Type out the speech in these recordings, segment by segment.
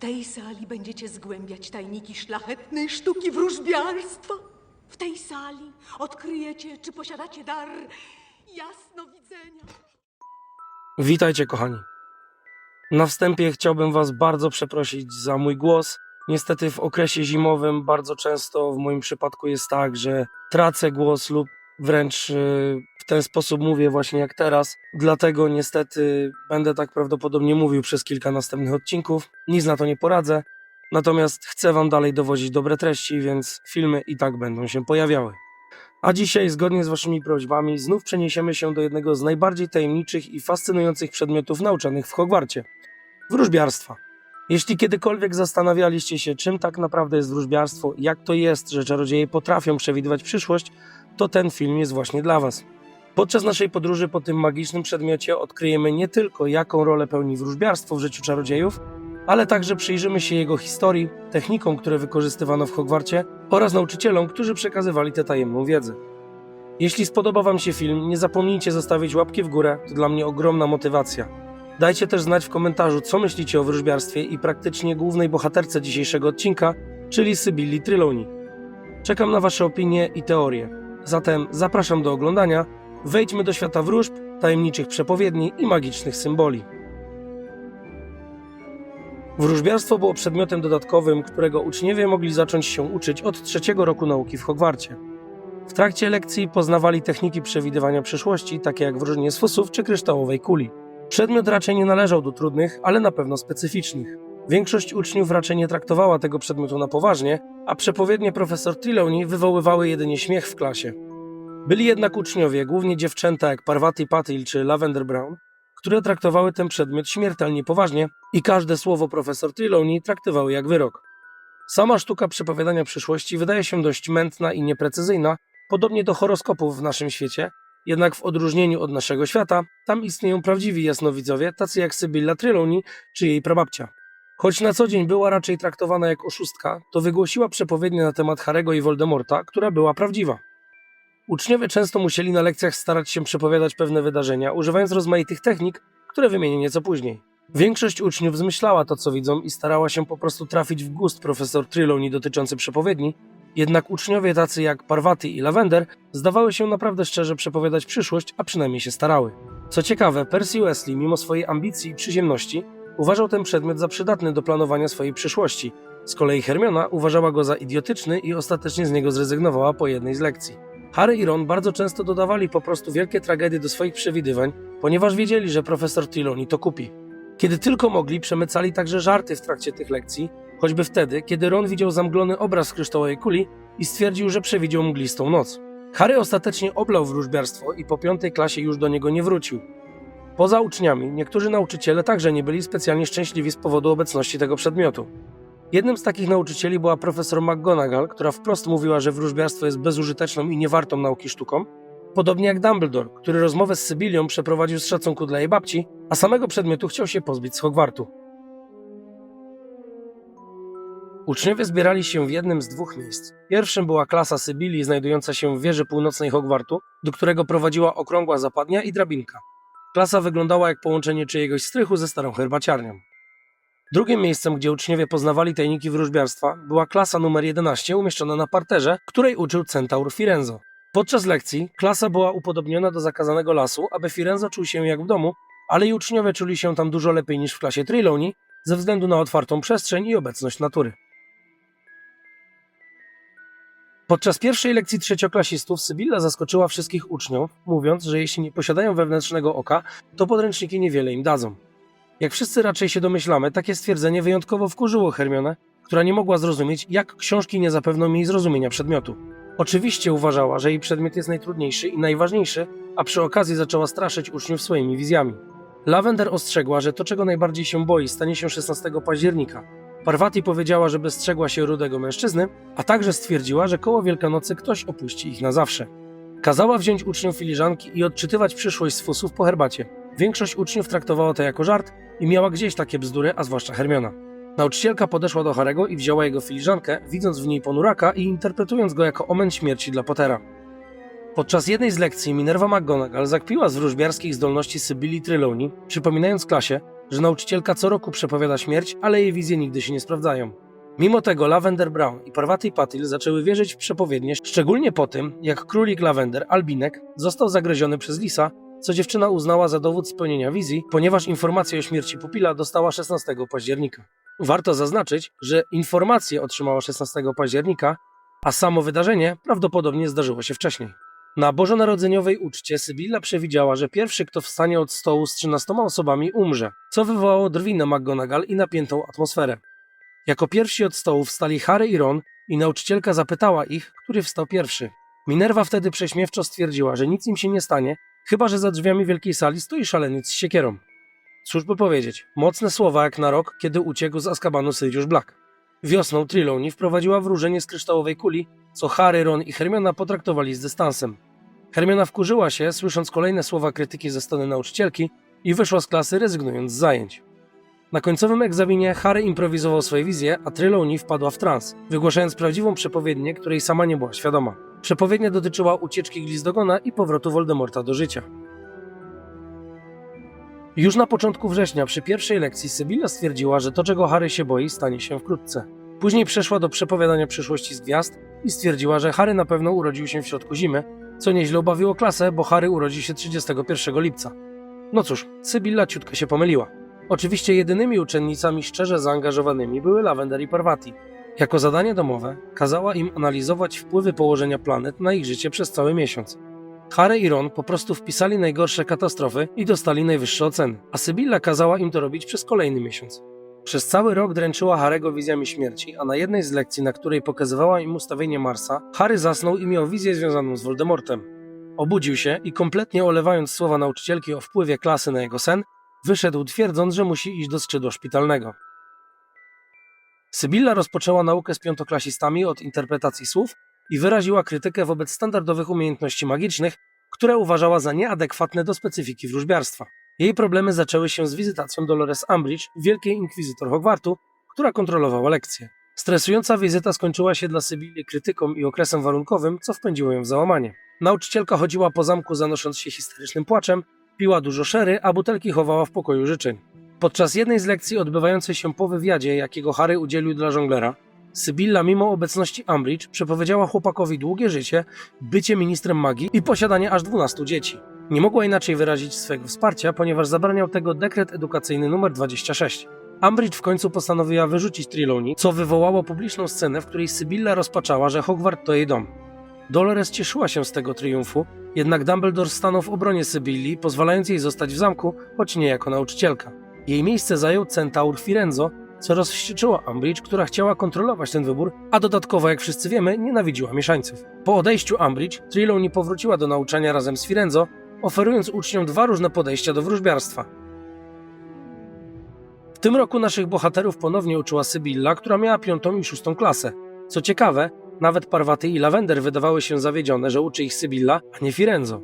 tej sali będziecie zgłębiać tajniki szlachetnej sztuki wróżbiarstwa. W tej sali odkryjecie, czy posiadacie dar jasnowidzenia. Witajcie, kochani. Na wstępie chciałbym Was bardzo przeprosić za mój głos. Niestety w okresie zimowym bardzo często w moim przypadku jest tak, że tracę głos lub wręcz yy, w ten sposób mówię właśnie jak teraz. Dlatego niestety będę tak prawdopodobnie mówił przez kilka następnych odcinków. Nic na to nie poradzę. Natomiast chcę Wam dalej dowozić dobre treści, więc filmy i tak będą się pojawiały. A dzisiaj, zgodnie z Waszymi prośbami, znów przeniesiemy się do jednego z najbardziej tajemniczych i fascynujących przedmiotów nauczanych w Hogwarcie wróżbiarstwa. Jeśli kiedykolwiek zastanawialiście się, czym tak naprawdę jest wróżbiarstwo, jak to jest, że czarodzieje potrafią przewidywać przyszłość, to ten film jest właśnie dla Was. Podczas naszej podróży po tym magicznym przedmiocie odkryjemy nie tylko, jaką rolę pełni wróżbiarstwo w życiu czarodziejów, ale także przyjrzymy się jego historii, technikom, które wykorzystywano w Hogwarcie oraz nauczycielom, którzy przekazywali tę tajemną wiedzę. Jeśli spodoba Wam się film, nie zapomnijcie zostawić łapki w górę, to dla mnie ogromna motywacja. Dajcie też znać w komentarzu, co myślicie o wróżbiarstwie i praktycznie głównej bohaterce dzisiejszego odcinka, czyli Sybilli Trelawney. Czekam na Wasze opinie i teorie. Zatem zapraszam do oglądania. Wejdźmy do świata wróżb, tajemniczych przepowiedni i magicznych symboli. Wróżbiarstwo było przedmiotem dodatkowym, którego uczniowie mogli zacząć się uczyć od trzeciego roku nauki w Hogwarcie. W trakcie lekcji poznawali techniki przewidywania przyszłości, takie jak wróżenie z fusów czy kryształowej kuli. Przedmiot raczej nie należał do trudnych, ale na pewno specyficznych. Większość uczniów raczej nie traktowała tego przedmiotu na poważnie, a przepowiednie profesor Trelawney wywoływały jedynie śmiech w klasie. Byli jednak uczniowie, głównie dziewczęta jak Parvati Patil czy Lavender Brown, które traktowały ten przedmiot śmiertelnie poważnie i każde słowo profesor Trelawney traktowały jak wyrok. Sama sztuka przepowiadania przyszłości wydaje się dość mętna i nieprecyzyjna, podobnie do horoskopów w naszym świecie, jednak w odróżnieniu od naszego świata, tam istnieją prawdziwi jasnowidzowie, tacy jak Sybilla Trelawney czy jej prababcia. Choć na co dzień była raczej traktowana jak oszustka, to wygłosiła przepowiednię na temat Harego i Voldemorta, która była prawdziwa. Uczniowie często musieli na lekcjach starać się przepowiadać pewne wydarzenia, używając rozmaitych technik, które wymienię nieco później. Większość uczniów zmyślała to, co widzą i starała się po prostu trafić w gust profesor Trelawney dotyczący przepowiedni, jednak uczniowie tacy jak Parvati i Lavender zdawały się naprawdę szczerze przepowiadać przyszłość, a przynajmniej się starały. Co ciekawe, Percy Wesley, mimo swojej ambicji i przyziemności, uważał ten przedmiot za przydatny do planowania swojej przyszłości. Z kolei Hermiona uważała go za idiotyczny i ostatecznie z niego zrezygnowała po jednej z lekcji. Harry i Ron bardzo często dodawali po prostu wielkie tragedie do swoich przewidywań, ponieważ wiedzieli, że profesor Trelawney to kupi. Kiedy tylko mogli, przemycali także żarty w trakcie tych lekcji, choćby wtedy, kiedy Ron widział zamglony obraz kryształowej kuli i stwierdził, że przewidział mglistą noc. Harry ostatecznie oblał wróżbiarstwo i po piątej klasie już do niego nie wrócił. Poza uczniami, niektórzy nauczyciele także nie byli specjalnie szczęśliwi z powodu obecności tego przedmiotu. Jednym z takich nauczycieli była profesor McGonagall, która wprost mówiła, że wróżbiarstwo jest bezużyteczną i niewartą nauki sztuką, podobnie jak Dumbledore, który rozmowę z Sybilią przeprowadził z szacunku dla jej babci, a samego przedmiotu chciał się pozbyć z Hogwartu. Uczniowie zbierali się w jednym z dwóch miejsc. Pierwszym była klasa Sybilii znajdująca się w wieży północnej Hogwartu, do którego prowadziła okrągła zapadnia i drabinka. Klasa wyglądała jak połączenie czyjegoś strychu ze starą herbaciarnią. Drugim miejscem, gdzie uczniowie poznawali tajniki wróżbiarstwa, była klasa numer 11 umieszczona na parterze, której uczył centaur Firenzo. Podczas lekcji klasa była upodobniona do zakazanego lasu, aby Firenzo czuł się jak w domu, ale i uczniowie czuli się tam dużo lepiej niż w klasie Trelawney ze względu na otwartą przestrzeń i obecność natury. Podczas pierwszej lekcji trzecioklasistów Sybilla zaskoczyła wszystkich uczniów, mówiąc, że jeśli nie posiadają wewnętrznego oka, to podręczniki niewiele im dadzą. Jak wszyscy raczej się domyślamy, takie stwierdzenie wyjątkowo wkurzyło Hermionę, która nie mogła zrozumieć, jak książki nie zapewnią jej zrozumienia przedmiotu. Oczywiście uważała, że jej przedmiot jest najtrudniejszy i najważniejszy, a przy okazji zaczęła straszyć uczniów swoimi wizjami. Lavender ostrzegła, że to, czego najbardziej się boi, stanie się 16 października. Parvati powiedziała, że bestrzegła się rudego mężczyzny, a także stwierdziła, że koło Wielkanocy ktoś opuści ich na zawsze. Kazała wziąć uczniom filiżanki i odczytywać przyszłość z fusów po herbacie. Większość uczniów traktowała to jako żart i miała gdzieś takie bzdury, a zwłaszcza Hermiona. Nauczycielka podeszła do Harego i wzięła jego filiżankę, widząc w niej ponuraka i interpretując go jako omen śmierci dla Pottera. Podczas jednej z lekcji Minerva McGonagall zakpiła z wróżbiarskich zdolności Sybilli Trelawney, przypominając klasie, że nauczycielka co roku przepowiada śmierć, ale jej wizje nigdy się nie sprawdzają. Mimo tego Lavender Brown i Parvati Patil zaczęły wierzyć w przepowiednie, szczególnie po tym, jak królik Lavender, Albinek, został zagryziony przez lisa, co dziewczyna uznała za dowód spełnienia wizji, ponieważ informację o śmierci pupila dostała 16 października. Warto zaznaczyć, że informację otrzymała 16 października, a samo wydarzenie prawdopodobnie zdarzyło się wcześniej. Na bożonarodzeniowej uczcie Sybilla przewidziała, że pierwszy, kto wstanie od stołu z 13 osobami, umrze, co wywołało drwi na McGonagall i napiętą atmosferę. Jako pierwsi od stołu wstali Harry i Ron i nauczycielka zapytała ich, który wstał pierwszy. Minerva wtedy prześmiewczo stwierdziła, że nic im się nie stanie, chyba że za drzwiami wielkiej sali stoi szaleniec z siekierą. Cóż by powiedzieć, mocne słowa jak na rok, kiedy uciekł z Azkabanu Sirius Black. Wiosną Trelawney wprowadziła wróżenie z kryształowej kuli, co Harry, Ron i Hermiona potraktowali z dystansem. Hermiona wkurzyła się, słysząc kolejne słowa krytyki ze strony nauczycielki i wyszła z klasy, rezygnując z zajęć. Na końcowym egzaminie Harry improwizował swoje wizje, a Trelawney wpadła w trans, wygłaszając prawdziwą przepowiednię, której sama nie była świadoma. Przepowiednia dotyczyła ucieczki Glizdogona i powrotu Voldemorta do życia. Już na początku września przy pierwszej lekcji Sybilla stwierdziła, że to czego Harry się boi stanie się wkrótce. Później przeszła do przepowiadania przyszłości z gwiazd i stwierdziła, że Harry na pewno urodził się w środku zimy, co nieźle obawiło klasę, bo Harry urodzi się 31 lipca. No cóż, Sybilla ciutko się pomyliła. Oczywiście jedynymi uczennicami szczerze zaangażowanymi były Lavender i Parvati. Jako zadanie domowe kazała im analizować wpływy położenia planet na ich życie przez cały miesiąc. Harry i Ron po prostu wpisali najgorsze katastrofy i dostali najwyższe oceny, a Sybilla kazała im to robić przez kolejny miesiąc. Przez cały rok dręczyła Harego wizjami śmierci, a na jednej z lekcji, na której pokazywała im ustawienie Marsa, Harry zasnął i miał wizję związaną z Voldemortem. Obudził się i kompletnie olewając słowa nauczycielki o wpływie klasy na jego sen, wyszedł twierdząc, że musi iść do skrzydła szpitalnego. Sybilla rozpoczęła naukę z piątoklasistami od interpretacji słów i wyraziła krytykę wobec standardowych umiejętności magicznych, które uważała za nieadekwatne do specyfiki wróżbiarstwa. Jej problemy zaczęły się z wizytacją Dolores Umbridge, wielkiej inkwizytor Hogwartu, która kontrolowała lekcje. Stresująca wizyta skończyła się dla Sybilli krytyką i okresem warunkowym, co wpędziło ją w załamanie. Nauczycielka chodziła po zamku zanosząc się histerycznym płaczem, piła dużo szery, a butelki chowała w pokoju życzeń. Podczas jednej z lekcji odbywającej się po wywiadzie, jakiego Harry udzielił dla żonglera, Sybilla mimo obecności Umbridge przepowiedziała chłopakowi długie życie, bycie ministrem magii i posiadanie aż 12 dzieci. Nie mogła inaczej wyrazić swego wsparcia, ponieważ zabraniał tego dekret edukacyjny nr 26. Umbridge w końcu postanowiła wyrzucić Trelawney, co wywołało publiczną scenę, w której Sybilla rozpaczała, że Hogwart to jej dom. Dolores cieszyła się z tego triumfu, jednak Dumbledore stanął w obronie Sybilli, pozwalając jej zostać w zamku, choć nie jako nauczycielka. Jej miejsce zajął centaur Firenzo, co rozwścieczyło Umbridge, która chciała kontrolować ten wybór, a dodatkowo, jak wszyscy wiemy, nienawidziła mieszańców. Po odejściu Umbridge, Trelawney powróciła do nauczania razem z Firenzo, oferując uczniom dwa różne podejścia do wróżbiarstwa. W tym roku naszych bohaterów ponownie uczyła Sybilla, która miała piątą i szóstą klasę. Co ciekawe, nawet Parwaty i Lavender wydawały się zawiedzione, że uczy ich Sybilla, a nie Firenzo.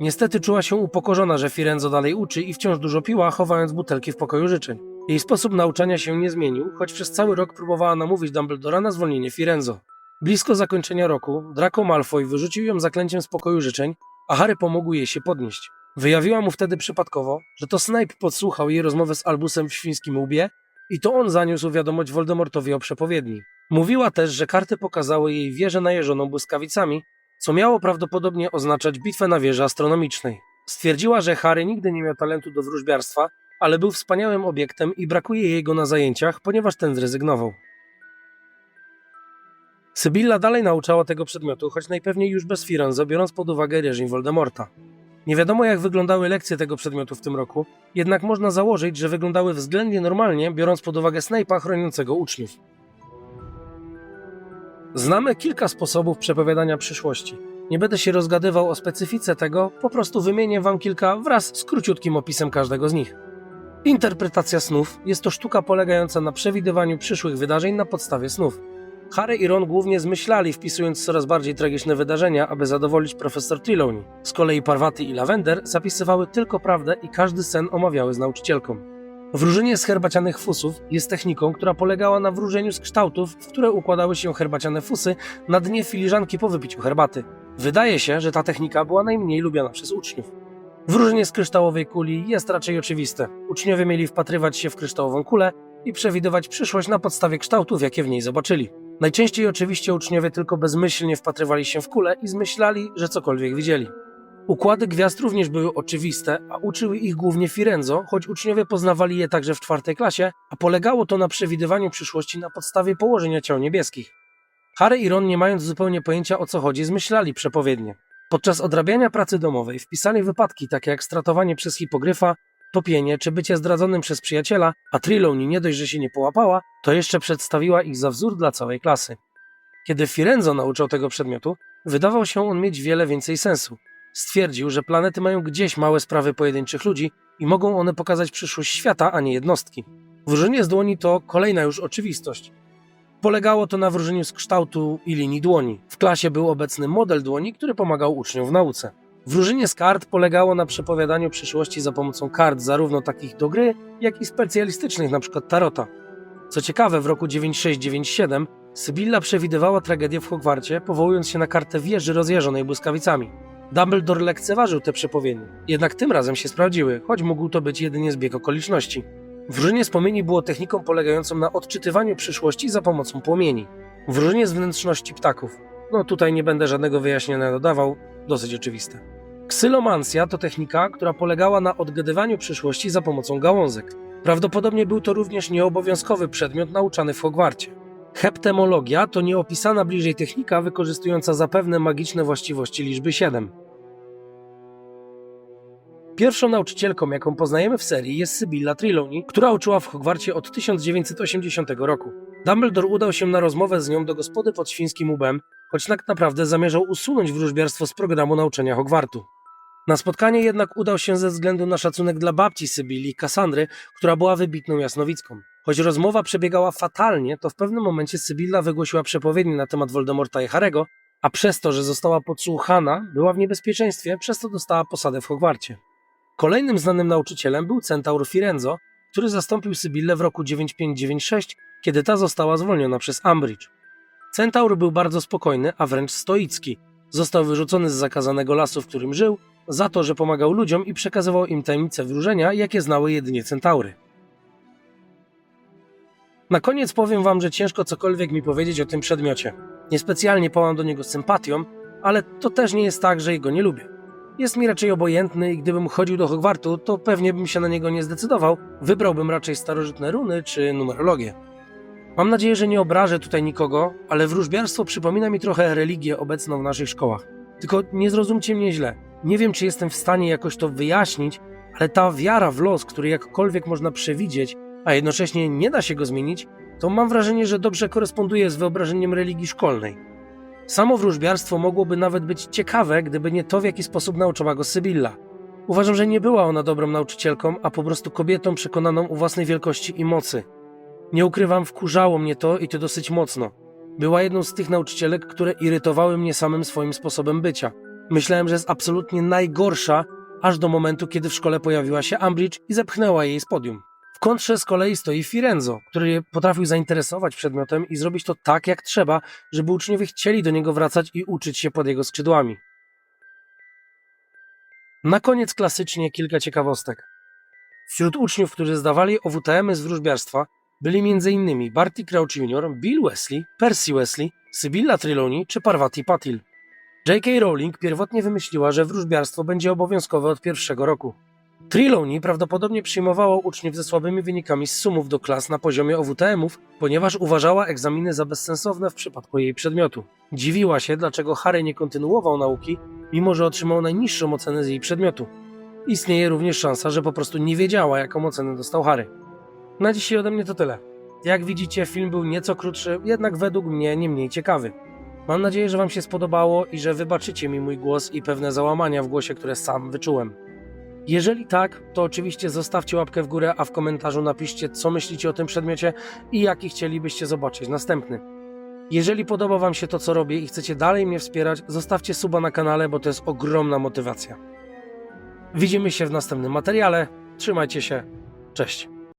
Niestety czuła się upokorzona, że Firenzo dalej uczy i wciąż dużo piła, chowając butelki w pokoju życzeń. Jej sposób nauczania się nie zmienił, choć przez cały rok próbowała namówić Dumbledora na zwolnienie Firenzo. Blisko zakończenia roku Draco Malfoy wyrzucił ją zaklęciem z pokoju życzeń, a Harry pomógł jej się podnieść. Wyjawiła mu wtedy przypadkowo, że to Snape podsłuchał jej rozmowę z Albusem w świńskim łbie i to on zaniósł wiadomość Voldemortowi o przepowiedni. Mówiła też, że karty pokazały jej wieżę najeżoną błyskawicami, co miało prawdopodobnie oznaczać bitwę na wieży astronomicznej. Stwierdziła, że Harry nigdy nie miał talentu do wróżbiarstwa, ale był wspaniałym obiektem i brakuje jej go na zajęciach, ponieważ ten zrezygnował. Sybilla dalej nauczała tego przedmiotu, choć najpewniej już bez Firenze, biorąc pod uwagę reżim Voldemorta. Nie wiadomo jak wyglądały lekcje tego przedmiotu w tym roku, jednak można założyć, że wyglądały względnie normalnie, biorąc pod uwagę Snape'a chroniącego uczniów. Znamy kilka sposobów przepowiadania przyszłości. Nie będę się rozgadywał o specyfice tego, po prostu wymienię wam kilka wraz z króciutkim opisem każdego z nich. Interpretacja snów jest to sztuka polegająca na przewidywaniu przyszłych wydarzeń na podstawie snów. Harry i Ron głównie zmyślali, wpisując coraz bardziej tragiczne wydarzenia, aby zadowolić profesor Trelawney. Z kolei Parwaty i Lavender zapisywały tylko prawdę i każdy sen omawiały z nauczycielką. Wróżenie z herbacianych fusów jest techniką, która polegała na wróżeniu z kształtów, w które układały się herbaciane fusy na dnie filiżanki po wypiciu herbaty. Wydaje się, że ta technika była najmniej lubiana przez uczniów. Wróżenie z kryształowej kuli jest raczej oczywiste. Uczniowie mieli wpatrywać się w kryształową kulę i przewidywać przyszłość na podstawie kształtów, jakie w niej zobaczyli. Najczęściej oczywiście uczniowie tylko bezmyślnie wpatrywali się w kulę i zmyślali, że cokolwiek widzieli. Układy gwiazd również były oczywiste, a uczyły ich głównie Firenzo, choć uczniowie poznawali je także w czwartej klasie, a polegało to na przewidywaniu przyszłości na podstawie położenia ciał niebieskich. Harry i Ron, nie mając zupełnie pojęcia o co chodzi, zmyślali przepowiednie. Podczas odrabiania pracy domowej wpisali wypadki takie jak stratowanie przez hipogryfa, topienie czy bycie zdradzonym przez przyjaciela, a Trelawney nie dość, że się nie połapała, to jeszcze przedstawiła ich za wzór dla całej klasy. Kiedy Firenzo nauczał tego przedmiotu, wydawał się on mieć wiele więcej sensu. Stwierdził, że planety mają gdzieś małe sprawy pojedynczych ludzi i mogą one pokazać przyszłość świata, a nie jednostki. Wróżenie z dłoni to kolejna już oczywistość. Polegało to na wróżeniu z kształtu i linii dłoni. W klasie był obecny model dłoni, który pomagał uczniom w nauce. Wróżenie z kart polegało na przepowiadaniu przyszłości za pomocą kart, zarówno takich do gry, jak i specjalistycznych, np. tarota. Co ciekawe, w roku 9697 Sybilla przewidywała tragedię w Hogwarcie, powołując się na kartę wieży rozjeżdżonej błyskawicami. Dumbledore lekceważył te przepowiednie, jednak tym razem się sprawdziły, choć mógł to być jedynie zbieg okoliczności. Wróżenie z płomieni było techniką polegającą na odczytywaniu przyszłości za pomocą płomieni. Wróżenie z wnętrzności ptaków. No tutaj nie będę żadnego wyjaśnienia dodawał, dosyć oczywiste. Ksylomancja to technika, która polegała na odgadywaniu przyszłości za pomocą gałązek. Prawdopodobnie był to również nieobowiązkowy przedmiot nauczany w Hogwarcie. Heptemologia to nieopisana bliżej technika wykorzystująca zapewne magiczne właściwości liczby 7. Pierwszą nauczycielką, jaką poznajemy w serii, jest Sybilla Trelawney, która uczyła w Hogwarcie od 1980 roku. Dumbledore udał się na rozmowę z nią do gospody pod świńskim ubem, choć tak naprawdę zamierzał usunąć wróżbiarstwo z programu nauczania Hogwartu. Na spotkanie jednak udał się ze względu na szacunek dla babci Sybilli, Kassandry, która była wybitną jasnowicką. Choć rozmowa przebiegała fatalnie, to w pewnym momencie Sybilla wygłosiła przepowiednię na temat Voldemorta i Harego, a przez to, że została podsłuchana, była w niebezpieczeństwie, przez to dostała posadę w Hogwarcie. Kolejnym znanym nauczycielem był centaur Firenzo, który zastąpił Sybillę w roku 9596, kiedy ta została zwolniona przez Umbridge. Centaur był bardzo spokojny, a wręcz stoicki. Został wyrzucony z zakazanego lasu, w którym żył, za to, że pomagał ludziom i przekazywał im tajemnice wróżenia, jakie znały jedynie centaury. Na koniec powiem wam, że ciężko cokolwiek mi powiedzieć o tym przedmiocie. Niespecjalnie pałam do niego sympatią, ale to też nie jest tak, że jego nie lubię. Jest mi raczej obojętny i gdybym chodził do Hogwartu, to pewnie bym się na niego nie zdecydował. Wybrałbym raczej starożytne runy czy numerologię. Mam nadzieję, że nie obrażę tutaj nikogo, ale wróżbiarstwo przypomina mi trochę religię obecną w naszych szkołach. Tylko nie zrozumcie mnie źle. Nie wiem, czy jestem w stanie jakoś to wyjaśnić, ale ta wiara w los, który jakkolwiek można przewidzieć, a jednocześnie nie da się go zmienić, to mam wrażenie, że dobrze koresponduje z wyobrażeniem religii szkolnej. Samo wróżbiarstwo mogłoby nawet być ciekawe, gdyby nie to, w jaki sposób nauczała go Sybilla. Uważam, że nie była ona dobrą nauczycielką, a po prostu kobietą przekonaną o własnej wielkości i mocy. Nie ukrywam, wkurzało mnie to i to dosyć mocno. Była jedną z tych nauczycielek, które irytowały mnie samym swoim sposobem bycia. Myślałem, że jest absolutnie najgorsza, aż do momentu, kiedy w szkole pojawiła się Umbridge i zepchnęła jej z podium. Kontrze z kolei stoi Firenzo, który potrafił zainteresować przedmiotem i zrobić to tak, jak trzeba, żeby uczniowie chcieli do niego wracać i uczyć się pod jego skrzydłami. Na koniec klasycznie kilka ciekawostek. Wśród uczniów, którzy zdawali OWTM z wróżbiarstwa, byli m.in. Barty Crouch Jr., Bill Wesley, Percy Wesley, Sybilla Trelawney czy Parvati Patil. J.K. Rowling pierwotnie wymyśliła, że wróżbiarstwo będzie obowiązkowe od pierwszego roku. Trelawney prawdopodobnie przyjmowała uczniów ze słabymi wynikami z sumów do klas na poziomie OWTM-ów, ponieważ uważała egzaminy za bezsensowne w przypadku jej przedmiotu. Dziwiła się, dlaczego Harry nie kontynuował nauki, mimo że otrzymał najniższą ocenę z jej przedmiotu. Istnieje również szansa, że po prostu nie wiedziała, jaką ocenę dostał Harry. Na dzisiaj ode mnie to tyle. Jak widzicie, film był nieco krótszy, jednak według mnie nie mniej ciekawy. Mam nadzieję, że Wam się spodobało i że wybaczycie mi mój głos i pewne załamania w głosie, które sam wyczułem. Jeżeli tak, to oczywiście zostawcie łapkę w górę, a w komentarzu napiszcie, co myślicie o tym przedmiocie i jaki chcielibyście zobaczyć następny. Jeżeli podoba Wam się to, co robię i chcecie dalej mnie wspierać, zostawcie suba na kanale, bo to jest ogromna motywacja. Widzimy się w następnym materiale. Trzymajcie się. Cześć.